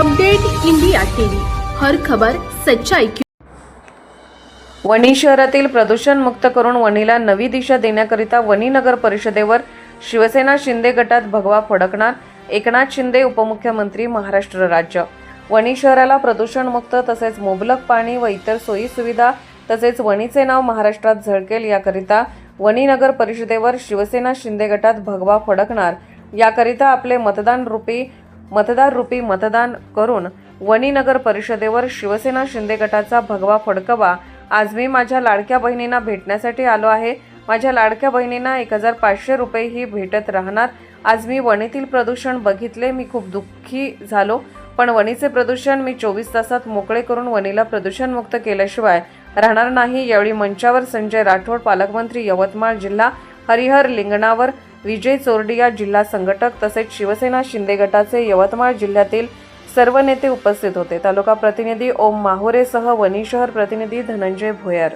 Update India TV. हर खबर सच्चाई की वणी शहरातील प्रदूषण मुक्त करून वणीला नवी दिशा देण्याकरिता वणी नगर परिषदेवर शिवसेना शिंदे गटात भगवा फडकणार एकनाथ शिंदे उपमुख्यमंत्री महाराष्ट्र राज्य. वणी शहराला प्रदूषणमुक्त तसेच मुबलक पाणी व इतर सोयी सुविधा तसेच वणीचे नाव महाराष्ट्रात झळकेल याकरिता वणी नगर परिषदेवर शिवसेना शिंदे गटात भगवा फडकणार याकरिता आपले मतदान रूपी मतदार रूपी मतदान करून वणी नगर परिषदेवर शिवसेना शिंदे गटाचा भगवा फडकवा. आज मी माझ्या लाडक्या बहिणींना भेटण्यासाठी आलो आहे. माझ्या लाडक्या बहिणींना एक हजार पाचशे रुपये ही भेटत राहणार. आज मी वणीतील प्रदूषण बघितले. मी खूप दुःखी झालो. पण वणीचे प्रदूषण मी चोवीस तासात मोकळे करून वणीला प्रदूषणमुक्त केल्याशिवाय राहणार नाही. यावेळी मंचावर संजय राठोड पालकमंत्री यवतमाळ जिल्हा हरिहर लिंगणावर विजय चोरडिया जिल्हा संघटक तसेच शिवसेना शिंदे गटाचे यवतमाळ जिल्ह्यातील सर्व नेते उपस्थित होते. तालुका प्रतिनिधी ओम माहुरेसह वणी शहर प्रतिनिधी धनंजय भोयर.